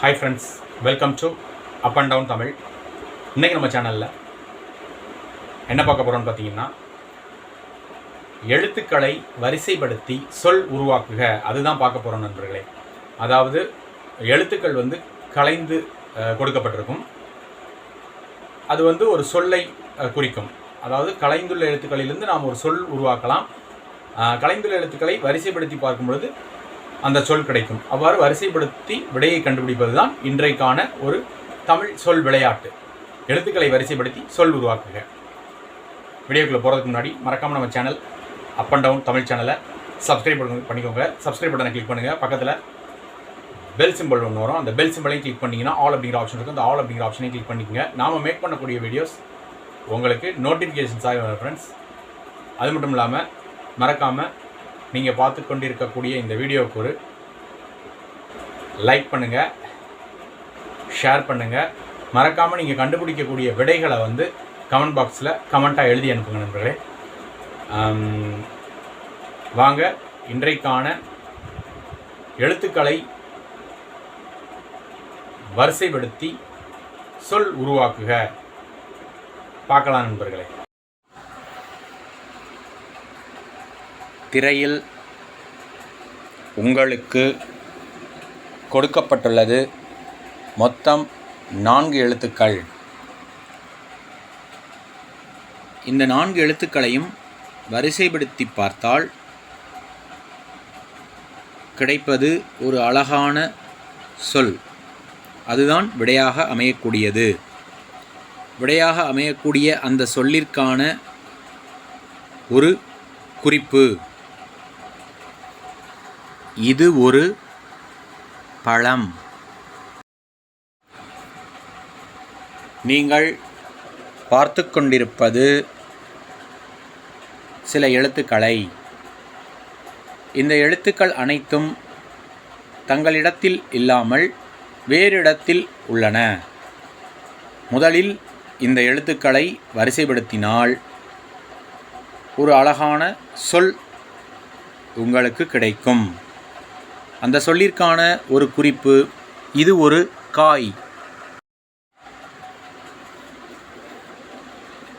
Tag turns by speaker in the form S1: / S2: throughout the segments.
S1: Hi friends welcome to up and down Tamil இன்றைக்கி நம்ம சேனலில் என்ன பார்க்க போகிறோம்னு பார்த்தீங்கன்னா எழுத்துக்களை வரிசைப்படுத்தி சொல் உருவாக்குக. அதுதான் பார்க்க போகிறோம் நண்பர்களே. அதாவது எழுத்துக்கள் வந்து கலைந்து கொடுக்கப்பட்டிருக்கும். அது வந்து ஒரு சொல்லை குறிக்கும். அதாவது கலைந்துள்ள எழுத்துக்களிலிருந்து நாம் ஒரு சொல் உருவாக்கலாம். கலைந்துள்ள எழுத்துக்களை வரிசைப்படுத்தி பார்க்கும்பொழுது அந்த சொல் கிடைக்கும். அவ்வாறு வரிசைப்படுத்தி விடையை கண்டுபிடிப்பது தான் இன்றைக்கான ஒரு தமிழ் சொல் விளையாட்டு. எழுத்துக்களை வரிசைப்படுத்தி சொல் உருவாக்குக. வீடியோக்குள்ளே போகிறதுக்கு முன்னாடி மறக்காமல் நம்ம channel up and down Tamil சேனலை சப்ஸ்கிரைப் பண்ணிக்கோங்க. சப்ஸ்கிரைப் பட்டனை கிளிக் பண்ணுங்கள் பக்கத்தில் பெல் சிம்பிள் ஒன்று வரும். அந்த பெல் சிம்பிளையும் கிளிக் பண்ணிங்கன்னா ஆல் அப்படிங்கிற ஆப்ஷன் இருக்கும் அந்த ஆல் அப்படிங்கிற ஆப்ஷனையும் கிளிக் பண்ணிக்கோங்க. நாம் மேக் பண்ணக்கூடிய வீடியோஸ் உங்களுக்கு நோட்டிஃபிகேஷன்ஸாக வரும் ஃப்ரெண்ட்ஸ் அது மட்டும் இல்லாமல் மறக்காமல் நீங்கள் பார்த்து கொண்டிருக்கக்கூடிய இந்த வீடியோவுக்கு ஒரு லைக் பண்ணுங்கள் ஷேர் பண்ணுங்கள் மறக்காமல் நீங்கள் கண்டுபிடிக்கக்கூடிய விடைகளை வந்து கமெண்ட் பாக்ஸில் கமெண்ட்டாக எழுதி அனுப்புங்க நண்பர்களே. வாங்க இன்றைக்கான எழுத்துக்களை வரிசைப்படுத்தி சொல் உருவாக்குக. பார்க்கலாம் நண்பர்களே. திரையில் உங்களுக்கு கொடுக்கப்பட்டுள்ளது மொத்தம் நான்கு எழுத்துக்கள். இந்த நான்கு எழுத்துக்களையும் வரிசைப்படுத்தி பார்த்தால் கிடைப்பது ஒரு அழகான சொல். அதுதான் விடையாக அமையக்கூடியது. விடையாக அமையக்கூடிய அந்த சொல்லிற்கான ஒரு குறிப்பு. இது ஒரு பழம். நீங்கள் பார்த்து கொண்டிருப்பது சில எழுத்துக்களை. இந்த எழுத்துக்கள் அனைத்தும் தங்களிடத்தில் இல்லாமல் வேறு இடத்தில் உள்ளன. முதலில் இந்த எழுத்துக்களை வரிசைப்படுத்தினால் ஒரு அழகான சொல் உங்களுக்கு கிடைக்கும். அந்த சொல்லிற்கான ஒரு குறிப்பு இது ஒரு காய்.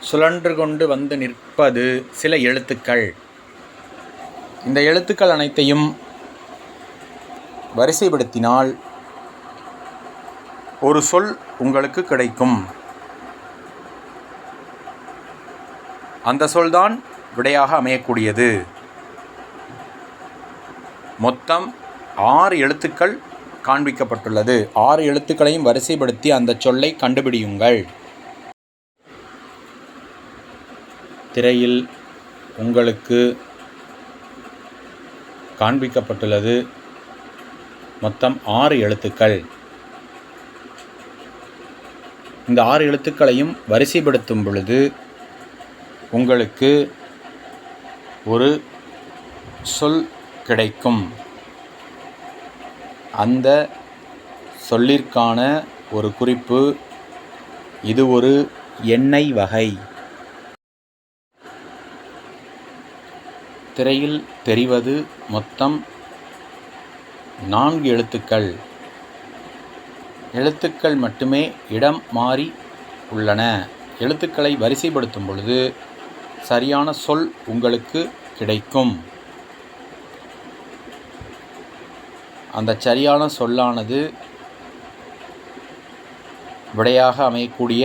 S1: சுழன்று கொண்டு வந்து நிற்பது சில எழுத்துக்கள். இந்த எழுத்துக்கள் அனைத்தையும் வரிசைப்படுத்தினால் ஒரு சொல் உங்களுக்கு கிடைக்கும். அந்த சொல்தான் விடையாக அமையக்கூடியது. மொத்தம் ஆறு எழுத்துக்கள் காண்பிக்கப்பட்டுள்ளது. ஆறு எழுத்துக்களையும் வரிசைப்படுத்தி அந்த சொல்லை கண்டுபிடியுங்கள். திரையில் உங்களுக்கு காண்பிக்கப்பட்டுள்ளது மொத்தம் ஆறு எழுத்துக்கள். இந்த ஆறு எழுத்துக்களையும் வரிசைப்படுத்தும் பொழுது உங்களுக்கு ஒரு சொல் கிடைக்கும். அந்த சொல்லிற்கான ஒரு குறிப்பு இது ஒரு எண்ணெய் வகை. திரையில் தெரிவது மொத்தம் நான்கு எழுத்துக்கள். எழுத்துக்கள் மட்டுமே இடம் மாறி உள்ளன. எழுத்துக்களை வரிசைப்படுத்தும் பொழுது சரியான சொல் உங்களுக்கு கிடைக்கும். அந்த சரியான சொல்லானது விடையாக அமையக்கூடிய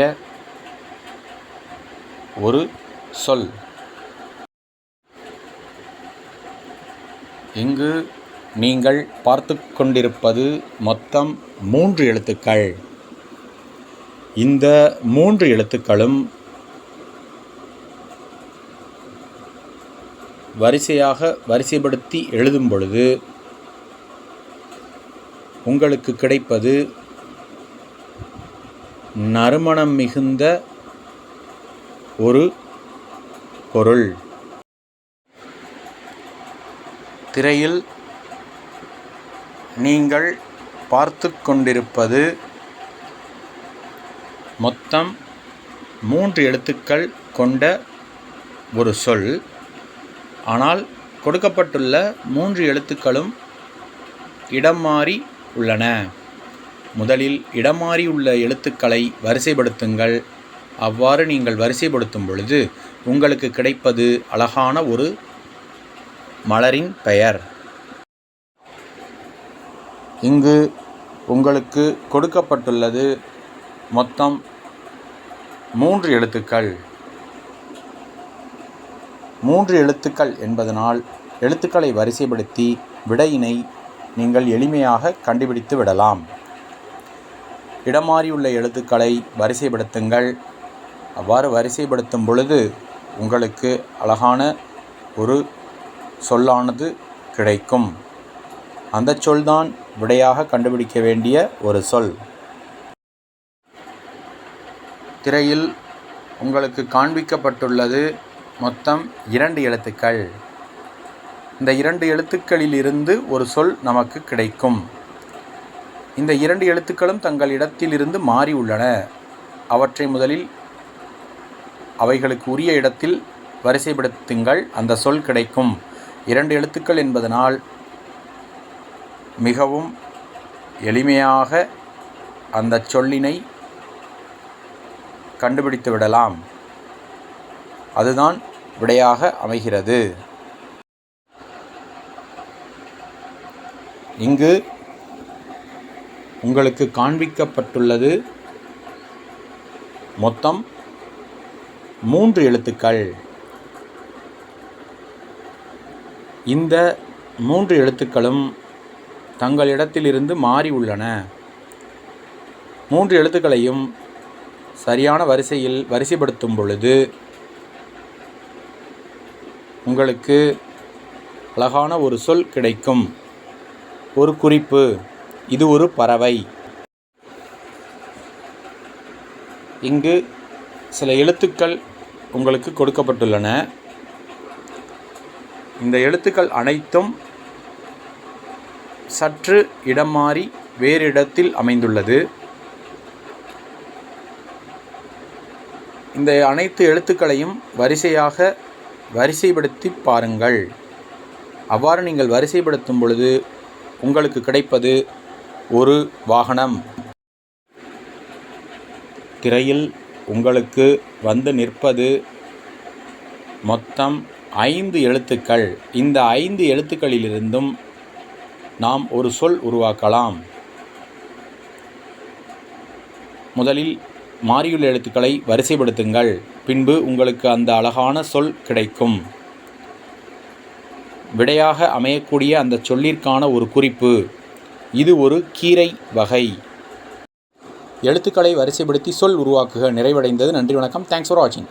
S1: ஒரு சொல். இங்கு நீங்கள் பார்த்து கொண்டிருப்பது மொத்தம் மூன்று எழுத்துக்கள். இந்த மூன்று எழுத்துக்களும் வரிசையாக வரிசைப்படுத்தி எழுதும் பொழுது உங்களுக்கு கிடைப்பது நறுமணம் மிகுந்த ஒரு பொருள். திரையில் நீங்கள் பார்த்து கொண்டிருப்பது மொத்தம் மூன்று எழுத்துக்கள் கொண்ட ஒரு சொல். ஆனால் கொடுக்கப்பட்டுள்ள மூன்று எழுத்துக்களும் இடம் மாறி உள்ளன. முதலில் இடமாறியுள்ள எழுத்துக்களை வரிசைப்படுத்துங்கள். அவ்வாறு நீங்கள் வரிசைப்படுத்தும் பொழுது உங்களுக்கு கிடைப்பது அழகான ஒரு மலரின் பெயர். இங்கு உங்களுக்கு கொடுக்கப்பட்டுள்ளது மொத்தம் மூன்று எழுத்துக்கள். மூன்று எழுத்துக்கள் என்பதனால் எழுத்துக்களை வரிசைப்படுத்தி விடையினை நீங்கள் எளிமையாக கண்டுபிடித்து விடலாம். இடமாறியுள்ள எழுத்துக்களை வரிசைப்படுத்துங்கள். அவ்வாறு வரிசைப்படுத்தும் பொழுது உங்களுக்கு அழகான ஒரு சொல்லானது கிடைக்கும். அந்த சொல்தான் விடையாக கண்டுபிடிக்க வேண்டிய ஒரு சொல். திரையில் உங்களுக்கு காண்பிக்கப்பட்டுள்ளது மொத்தம் இரண்டு எழுத்துக்கள். இந்த இரண்டு எழுத்துக்களிலிருந்து ஒரு சொல் நமக்கு கிடைக்கும். இந்த இரண்டு எழுத்துக்களும் தங்கள் இடத்திலிருந்து மாறி உள்ளன. அவற்றை முதலில் அவைகளுக்கு உரிய இடத்தில் வரிசைப்படுத்துங்கள். அந்த சொல் கிடைக்கும். இரண்டு எழுத்துக்கள் என்பதனால் மிகவும் எளிமையாக அந்த சொல்லினை கண்டுபிடித்து விடலாம் அதுதான் விடையாக அமைகிறது. இங்கு உங்களுக்கு காண்பிக்கப்பட்டுள்ளது மொத்தம் மூன்று எழுத்துக்கள். இந்த மூன்று எழுத்துக்களும் தங்களிடத்திலிருந்து மாறி உள்ளன. மூன்று எழுத்துக்களையும் சரியான வரிசையில் வரிசைப்படுத்தும் பொழுது உங்களுக்கு அழகான ஒரு சொல் கிடைக்கும். ஒரு குறிப்பு. இது ஒரு பறவை. இங்கு சில எழுத்துக்கள் உங்களுக்கு கொடுக்கப்பட்டுள்ளன. இந்த எழுத்துக்கள் அனைத்தும் சற்று இடம் மாறி வேறு இடத்தில் அமைந்துள்ளது. இந்த அனைத்து எழுத்துக்களையும் வரிசையாக வரிசைப்படுத்தி பாருங்கள். அவ்வாறு நீங்கள் வரிசைப்படுத்தும் பொழுது உங்களுக்கு கிடைப்பது ஒரு வாகனம். திரையில் உங்களுக்கு வந்து நிற்பது மொத்தம் ஐந்து எழுத்துக்கள். இந்த ஐந்து எழுத்துக்களிலிருந்தும் நாம் ஒரு சொல் உருவாக்கலாம். முதலில் மாறியுள்ள எழுத்துக்களை வரிசைப்படுத்துங்கள். பின்பு உங்களுக்கு அந்த அழகான சொல் கிடைக்கும். விடையாக அமையக்கூடிய அந்த சொல்லிற்கான ஒரு குறிப்பு. இது ஒரு கீரை வகை. எழுத்துக்களை வரிசைப்படுத்தி சொல் உருவாக்குக. நிறைவடைந்தது. நன்றி வணக்கம். தேங்க்ஸ் ஃபார் வாட்சிங்